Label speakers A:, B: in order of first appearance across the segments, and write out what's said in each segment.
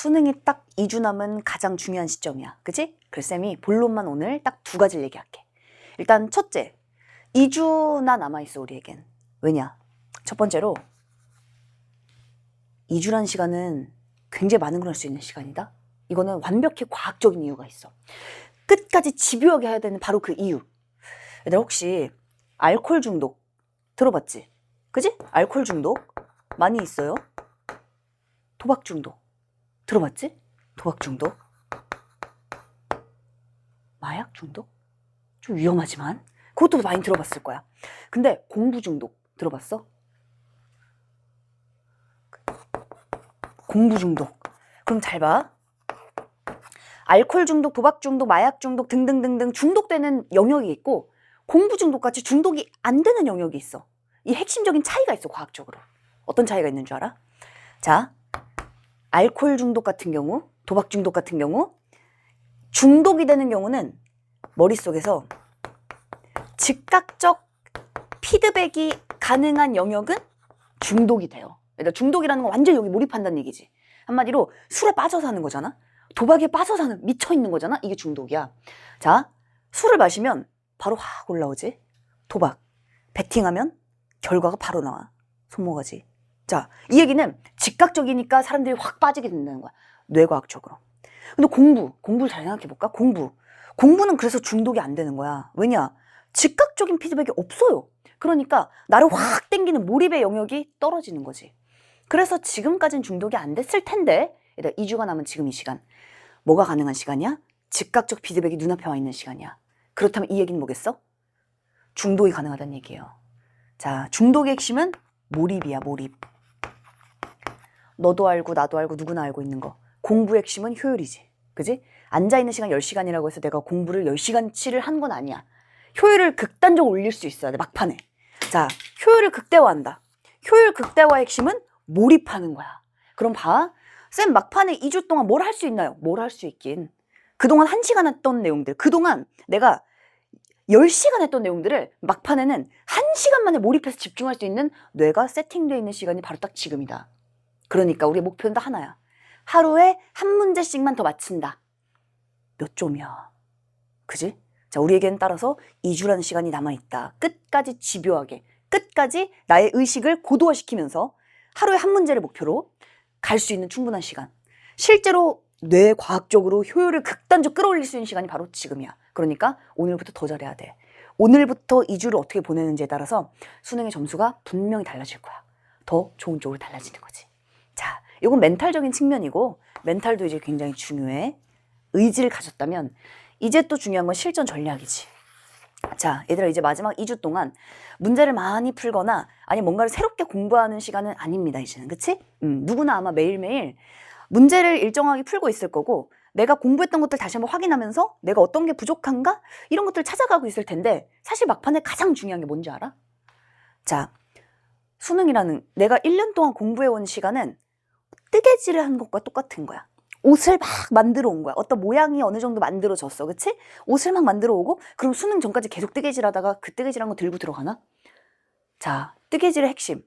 A: 수능이 딱 2주 남은 가장 중요한 시점이야. 그지? 그래서 쌤이 본론만 오늘 딱 두 가지를 얘기할게. 일단 첫째, 2주나 남아있어, 우리에겐. 왜냐? 첫 번째로, 2주란 시간은 굉장히 많은 걸 할 수 있는 시간이다. 이거는 완벽히 과학적인 이유가 있어. 끝까지 집요하게 해야 되는 바로 그 이유. 얘들아, 혹시 알코올 중독 들어봤지? 그지? 알코올 중독 많이 있어요. 도박 중독 들어봤지? 도박 중독. 마약 중독? 좀 위험하지만 그것도 많이 들어봤을 거야. 근데 공부 중독 들어봤어? 공부 중독. 그럼 잘 봐. 알코올 중독, 도박 중독, 마약 중독 등등등등 중독되는 영역이 있고 공부 중독 같이 중독이 안 되는 영역이 있어. 이 핵심적인 차이가 있어, 과학적으로. 어떤 차이가 있는 줄 알아? 자, 알코올 중독 같은 경우, 도박 중독 같은 경우, 중독이 되는 경우는 머릿속에서 즉각적 피드백이 가능한 영역은 중독이 돼요. 그러니까 중독이라는 건 완전 여기 몰입한다는 얘기지. 한마디로 술에 빠져 사는 거잖아. 도박에 빠져 사는 미쳐 있는 거잖아. 이게 중독이야. 자, 술을 마시면 바로 확 올라오지. 도박, 베팅하면 결과가 바로 나와. 손모가지. 자, 이 얘기는 즉각적이니까 사람들이 확 빠지게 된다는 거야. 뇌과학적으로. 근데 공부, 공부를 잘 생각해 볼까? 공부. 공부는 그래서 중독이 안 되는 거야. 왜냐? 즉각적인 피드백이 없어요. 그러니까 나를 확 땡기는 몰입의 영역이 떨어지는 거지. 그래서 지금까지는 중독이 안 됐을 텐데, 얘들아, 2주가 남은 지금 이 시간. 뭐가 가능한 시간이야? 즉각적 피드백이 눈앞에 와 있는 시간이야. 그렇다면 이 얘기는 뭐겠어? 중독이 가능하다는 얘기예요. 자, 중독의 핵심은 몰입이야, 몰입. 너도 알고 나도 알고 누구나 알고 있는 거. 공부의 핵심은 효율이지. 그지? 앉아있는 시간 10시간이라고 해서 내가 공부를 10시간치를 한 건 아니야. 효율을 극단적으로 올릴 수 있어야 돼, 막판에. 자, 효율을 극대화한다. 효율 극대화의 핵심은 몰입하는 거야. 그럼 봐. 쌤, 막판에 2주 동안 뭘 할 수 있나요? 뭘 할 수 있긴. 그동안 1시간 했던 내용들, 그동안 내가 10시간 했던 내용들을 막판에는 1시간 만에 몰입해서 집중할 수 있는 뇌가 세팅되어 있는 시간이 바로 딱 지금이다. 그러니까 우리의 목표는 다 하나야. 하루에 한 문제씩만 더 맞힌다. 몇 점이야. 그지? 자, 우리에겐 따라서 2주라는 시간이 남아있다. 끝까지 집요하게, 끝까지 나의 의식을 고도화시키면서 하루에 한 문제를 목표로 갈 수 있는 충분한 시간. 실제로 뇌 과학적으로 효율을 극단적 끌어올릴 수 있는 시간이 바로 지금이야. 그러니까 오늘부터 더 잘해야 돼. 오늘부터 2주를 어떻게 보내는지에 따라서 수능의 점수가 분명히 달라질 거야. 더 좋은 쪽으로 달라지는 거지. 자, 이건 멘탈적인 측면이고 멘탈도 이제 굉장히 중요해. 의지를 가졌다면 이제 또 중요한 건 실전 전략이지. 자, 얘들아 이제 마지막 2주 동안 문제를 많이 풀거나 아니 뭔가를 새롭게 공부하는 시간은 아닙니다. 이제는 그치? 음, 누구나 아마 매일매일 문제를 일정하게 풀고 있을 거고 내가 공부했던 것들 다시 한번 확인하면서 내가 어떤 게 부족한가? 이런 것들을 찾아가고 있을 텐데 사실 막판에 가장 중요한 게 뭔지 알아? 자, 수능이라는 내가 1년 동안 공부해온 시간은 뜨개질을 한 것과 똑같은 거야. 옷을 막 만들어 온 거야. 어떤 모양이 어느 정도 만들어졌어. 그치? 옷을 막 만들어 오고, 그럼 수능 전까지 계속 뜨개질 하다가 그 뜨개질 한 거 들고 들어가나? 자, 뜨개질의 핵심.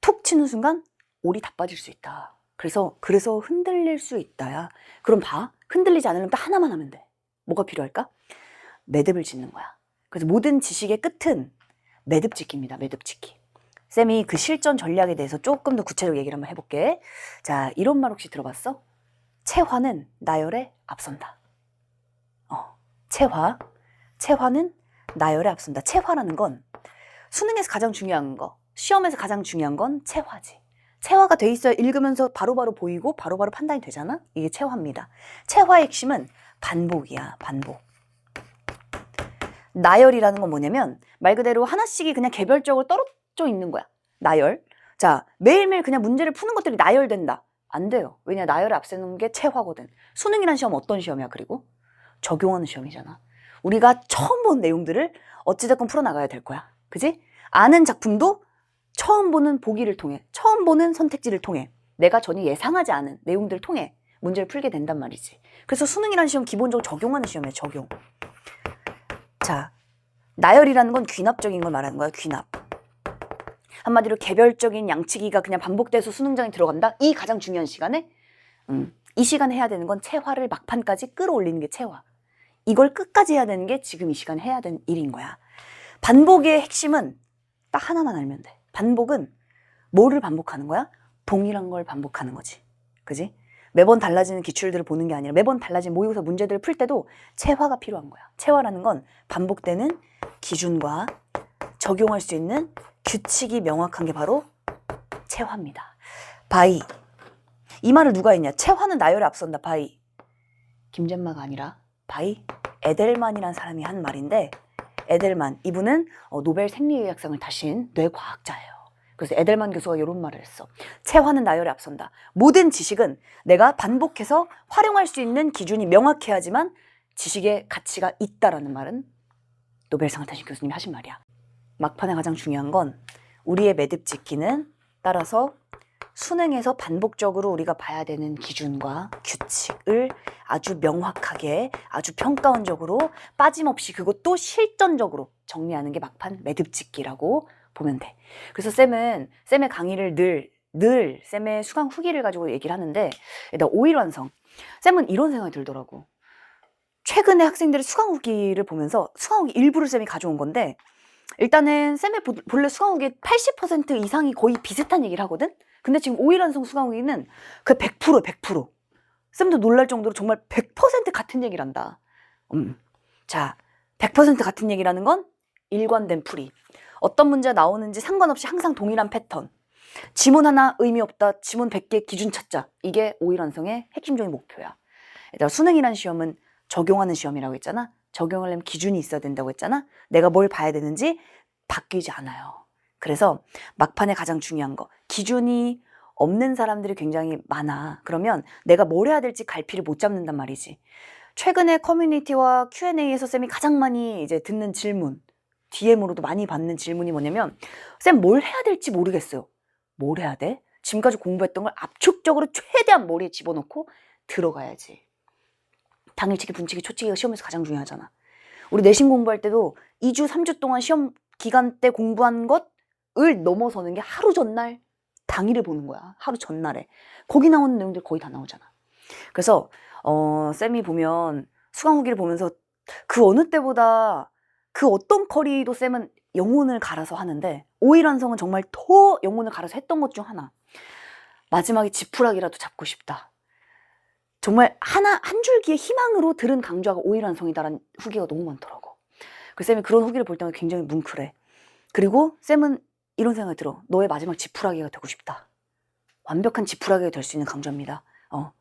A: 툭 치는 순간 올이 다 빠질 수 있다. 그래서, 그래서 흔들릴 수 있다야. 그럼 봐. 흔들리지 않으려면 딱 하나만 하면 돼. 뭐가 필요할까? 매듭을 짓는 거야. 그래서 모든 지식의 끝은 매듭 짓기입니다. 매듭 짓기. 쌤이 그 실전 전략에 대해서 조금 더 구체적으로 얘기를 한번 해볼게. 자, 이런 말 혹시 들어봤어? 체화는 나열에 앞선다. 어, 체화. 체화는 나열에 앞선다. 체화라는 건 수능에서 가장 중요한 거, 시험에서 가장 중요한 건 체화지. 체화가 돼 있어야 읽으면서 바로바로 보이고 바로 바로 판단이 되잖아? 이게 체화입니다. 체화의 핵심은 반복이야, 반복. 나열이라는 건 뭐냐면 말 그대로 하나씩이 그냥 개별적으로 떨어져 있는 거야. 나열. 자, 매일매일 그냥 문제를 푸는 것들이 나열된다. 안 돼요. 왜냐, 나열을 앞세우는 게 체화거든. 수능이란 시험 어떤 시험이야, 그리고? 적용하는 시험이잖아. 우리가 처음 본 내용들을 어찌됐건 풀어나가야 될 거야. 그지? 아는 작품도 처음 보는 보기를 통해, 처음 보는 선택지를 통해, 내가 전혀 예상하지 않은 내용들을 통해 문제를 풀게 된단 말이지. 그래서 수능이라는 시험 기본적으로 적용하는 시험이에요, 적용. 자, 나열이라는 건 귀납적인 걸 말하는 거야, 귀납. 한마디로 개별적인 양치기가 그냥 반복돼서 수능장에 들어간다? 이 가장 중요한 시간에 음, 이 시간 해야 되는 건 체화를 막판까지 끌어올리는 게 체화. 이걸 끝까지 해야 되는 게 지금 이 시간 해야 되는 일인 거야. 반복의 핵심은 딱 하나만 알면 돼. 반복은 뭐를 반복하는 거야? 동일한 걸 반복하는 거지. 그지? 매번 달라지는 기출들을 보는 게 아니라 매번 달라진 모의고사 문제들을 풀 때도 체화가 필요한 거야. 체화라는 건 반복되는 기준과 적용할 수 있는 규칙이 명확한 게 바로 체화입니다. 바이. 이 말을 누가 했냐? 체화는 나열에 앞선다. 바이. 김젠마가 아니라 바이 에델만이라는 사람이 한 말인데 에델만 이분은 어, 노벨 생리의학상을 타신 뇌과학자예요. 그래서 에델만 교수가 이런 말을 했어. 체화는 나열에 앞선다. 모든 지식은 내가 반복해서 활용할 수 있는 기준이 명확해야지만 지식의 가치가 있다라는 말은 노벨상을 타신 교수님이 하신 말이야. 막판에 가장 중요한 건 우리의 매듭 짓기는 따라서 수능에서 반복적으로 우리가 봐야 되는 기준과 규칙을 아주 명확하게 아주 평가원적으로 빠짐없이 그것도 실전적으로 정리하는 게 막판 매듭짓기라고 보면 돼. 그래서 쌤은 쌤의 강의를 늘, 늘 쌤의 수강 후기를 가지고 얘기를 하는데 일단 5일 완성. 쌤은 이런 생각이 들더라고. 최근에 학생들의 수강 후기를 보면서 수강 후기 일부를 쌤이 가져온 건데 일단은 쌤의 보- 본래 수강 후기 80% 이상이 거의 비슷한 얘기를 하거든? 근데 지금 5일 완성 수강 후기는 그 100% 100% 쌤도 놀랄 정도로 정말 100% 같은 얘기를 한다. 음. 자, 100% 같은 얘기라는 건 일관된 풀이. 어떤 문제가 나오는지 상관없이 항상 동일한 패턴. 지문 하나 의미 없다. 지문 100개 기준 찾자. 이게 5일 완성의 핵심적인 목표야. 얘들아, 수능이라는 시험은 적용하는 시험이라고 했잖아. 적용하려면 기준이 있어야 된다고 했잖아. 내가 뭘 봐야 되는지 바뀌지 않아요. 그래서 막판에 가장 중요한 거. 기준이 없는 사람들이 굉장히 많아. 그러면 내가 뭘 해야 될지 갈피를 못 잡는단 말이지. 최근에 커뮤니티와 Q&A에서 쌤이 가장 많이 이제 듣는 질문, DM으로도 많이 받는 질문이 뭐냐면, 쌤 뭘 해야 될지 모르겠어요. 뭘 해야 돼? 지금까지 공부했던 걸 압축적으로 최대한 머리에 집어넣고 들어가야지. 당일치기, 분치기, 초치기가 시험에서 가장 중요하잖아. 우리 내신 공부할 때도 2주, 3주 동안 시험 기간 때 공부한 것을 넘어서는 게 하루 전날 당일에 보는 거야. 하루 전날에. 거기 나오는 내용들 거의 다 나오잖아. 그래서 어, 쌤이 보면 수강 후기를 보면서 그 어느 때보다 그 어떤 커리도 쌤은 영혼을 갈아서 하는데 오일 완성은 정말 더 영혼을 갈아서 했던 것 중 하나. 마지막에 지푸라기라도 잡고 싶다. 정말 하나 한 줄기의 희망으로 들은 강좌가 오일 완성이다라는 후기가 너무 많더라고. 그 쌤이 그런 후기를 볼 때는 굉장히 뭉클해. 그리고 쌤은 이런 생각이 들어. 너의 마지막 지푸라기가 되고 싶다. 완벽한 지푸라기가 될 수 있는 강좌입니다. 어,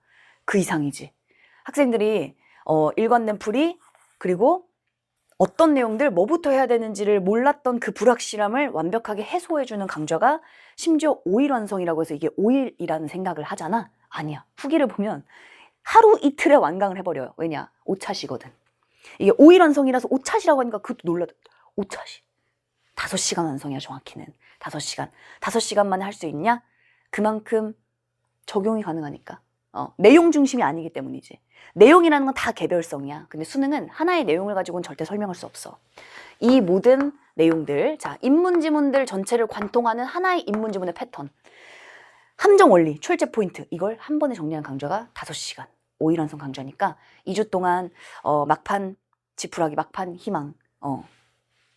A: 그 이상이지. 학생들이 어, 일관된 풀이 그리고 어떤 내용들 뭐부터 해야 되는지를 몰랐던 그 불확실함을 완벽하게 해소해주는 강좌가 심지어 5일 완성이라고 해서 이게 5일이라는 생각을 하잖아. 아니야. 후기를 보면 하루 이틀에 완강을 해버려요. 왜냐? 오차시거든. 이게 5일 완성이라서 오차시라고 하니까 그것도 놀라. 오차시. 5시간 완성이야, 정확히는. 5시간. 5시간 만에 할 수 있냐? 그만큼 적용이 가능하니까. 어, 내용 중심이 아니기 때문이지. 내용이라는 건 다 개별성이야. 근데 수능은 하나의 내용을 가지고는 절대 설명할 수 없어. 이 모든 내용들, 자, 인문지문들 전체를 관통하는 하나의 인문지문의 패턴. 함정 원리, 출제 포인트, 이걸 한 번에 정리한 강좌가 5시간. 5일 완성 강좌니까 2주 동안 어, 막판 지푸라기, 막판 희망. 어,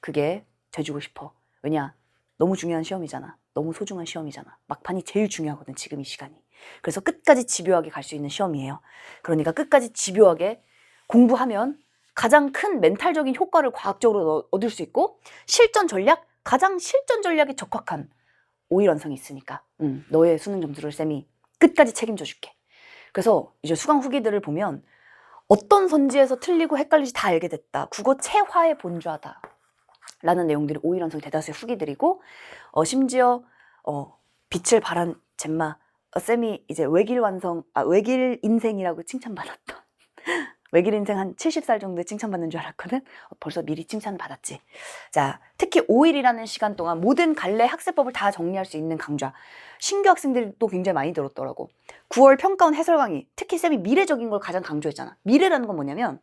A: 그게 돼주고 싶어. 왜냐? 너무 중요한 시험이잖아. 너무 소중한 시험이잖아. 막판이 제일 중요하거든, 지금 이 시간이. 그래서 끝까지 집요하게 갈 수 있는 시험이에요. 그러니까 끝까지 집요하게 공부하면 가장 큰 멘탈적인 효과를 과학적으로 어- 얻을 수 있고 실전 전략, 가장 실전 전략에 적합한 5일 완성이 있으니까 음, 너의 수능 점수를 쌤이 끝까지 책임져 줄게. 그래서 이제 수강 후기들을 보면 어떤 선지에서 틀리고 헷갈리지 다 알게 됐다. 국어 체화의 본좌다. 라는 내용들이 5일 완성 대다수의 후기들이고 어, 심지어 어, 빛을 발한 젬마 어, 쌤이 이제 외길 완성 아 외길 인생이라고 칭찬받았던 외길 인생 한 70살 정도에 칭찬받는 줄 알았거든 어, 벌써 미리 칭찬 받았지 자 특히 5일이라는 시간 동안 모든 갈래 학습법을 다 정리할 수 있는 강좌 신규 학생들이 또 굉장히 많이 들었더라고 9월 평가원 해설 강의 특히 쌤이 미래적인 걸 가장 강조했잖아 미래라는 건 뭐냐면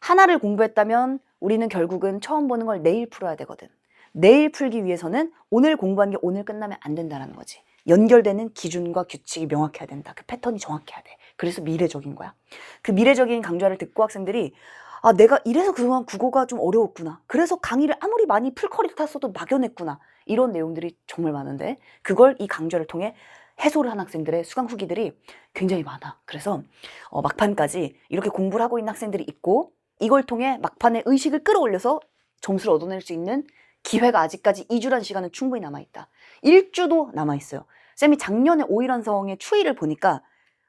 A: 하나를 공부했다면 우리는 결국은 처음 보는 걸 내일 풀어야 되거든. 내일 풀기 위해서는 오늘 공부한 게 오늘 끝나면 안 된다는 거지. 연결되는 기준과 규칙이 명확해야 된다. 그 패턴이 정확해야 돼. 그래서 미래적인 거야. 그 미래적인 강좌를 듣고 학생들이 아, 내가 이래서 그동안 국어가 좀 어려웠구나. 그래서 강의를 아무리 많이 풀커리를 탔어도 막연했구나. 이런 내용들이 정말 많은데 그걸 이 강좌를 통해 해소를 한 학생들의 수강 후기들이 굉장히 많아. 그래서 어, 막판까지 이렇게 공부를 하고 있는 학생들이 있고 이걸 통해 막판에 의식을 끌어올려서 점수를 얻어낼 수 있는 기회가 아직까지 2주란 시간은 충분히 남아있다. 1주도 남아있어요. 쌤이 작년에 오일환성의 추이를 보니까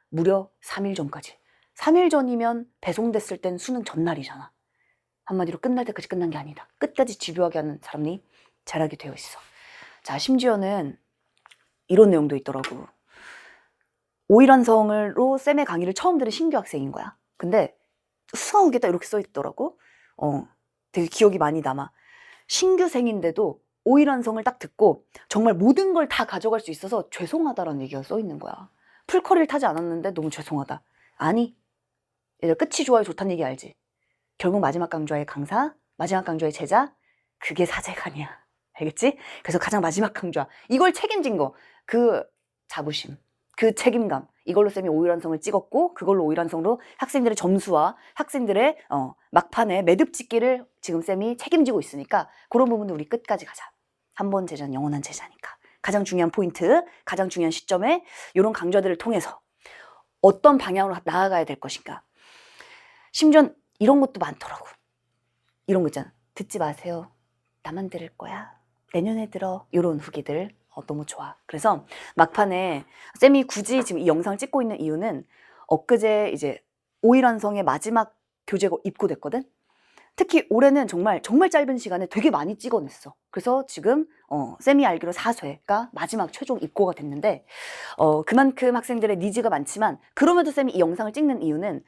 A: 무려 3일 전까지. 3일 전이면 배송됐을 땐 수능 전날이잖아. 한마디로 끝날 때까지 끝난 게 아니다. 끝까지 집요하게 하는 사람이 잘하게 되어 있어. 자, 심지어는 이런 내용도 있더라고. 오일환성으로 쌤의 강의를 처음 들은 신규 학생인 거야. 근데 수강 후기에 딱 이렇게 써 있더라고. 어, 되게 기억이 많이 남아. 신규생인데도 오일환성을 딱 듣고 정말 모든 걸 다 가져갈 수 있어서 죄송하다라는 얘기가 써 있는 거야. 풀커리를 타지 않았는데 너무 죄송하다. 아니, 끝이 좋아요 좋다는 얘기 알지? 결국 마지막 강좌의 강사, 마지막 강좌의 제자, 그게 사제가 아니야. 알겠지? 그래서 가장 마지막 강좌. 이걸 책임진 거. 그 자부심, 그 책임감. 이걸로 쌤이 오일환성을 찍었고, 그걸로 오일환성으로 학생들의 점수와 학생들의 어, 막판에 매듭 짓기를 지금 쌤이 책임지고 있으니까 그런 부분도 우리 끝까지 가자. 한 번 제자는 영원한 제자니까. 가장 중요한 포인트, 가장 중요한 시점에 이런 강좌들을 통해서 어떤 방향으로 나아가야 될 것인가. 심지어 이런 것도 많더라고. 이런 거 있잖아. 듣지 마세요. 나만 들을 거야. 내년에 들어. 이런 후기들. 어, 너무 좋아. 그래서 막판에 쌤이 굳이 지금 이 영상을 찍고 있는 이유는 엊그제 이제 오일환성의 마지막 교재가 입고됐거든. 특히 올해는 정말 정말 짧은 시간에 되게 많이 찍어냈어. 그래서 지금 어, 쌤이 알기로 4쇄가 마지막 최종 입고가 됐는데 어, 그만큼 학생들의 니즈가 많지만 그럼에도 쌤이 이 영상을 찍는 이유는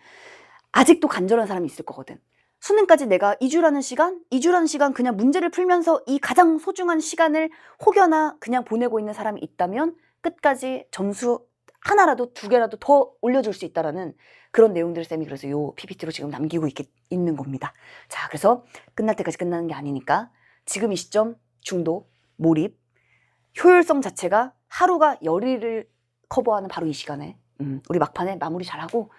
A: 아직도 간절한 사람이 있을 거거든. 수능까지 내가 2주라는 시간, 2주라는 시간 그냥 문제를 풀면서 이 가장 소중한 시간을 혹여나 그냥 보내고 있는 사람이 있다면 끝까지 점수 하나라도 두 개라도 더 올려줄 수 있다라는 그런 내용들을 쌤이 그래서 요 PPT로 지금 남기고 있, 있는 겁니다. 자, 그래서 끝날 때까지 끝나는 게 아니니까 지금 이 시점 중도, 몰입, 효율성 자체가 하루가 열일을 커버하는 바로 이 시간에 음, 우리 막판에 마무리 잘하고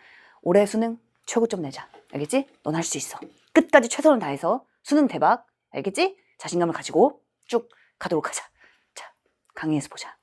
A: 올해 수능 최고점 내자. 알겠지? 넌 할 수 있어. 끝까지 최선을 다해서 수능 대박. 알겠지? 자신감을 가지고 쭉 가도록 하자. 자, 강의에서 보자.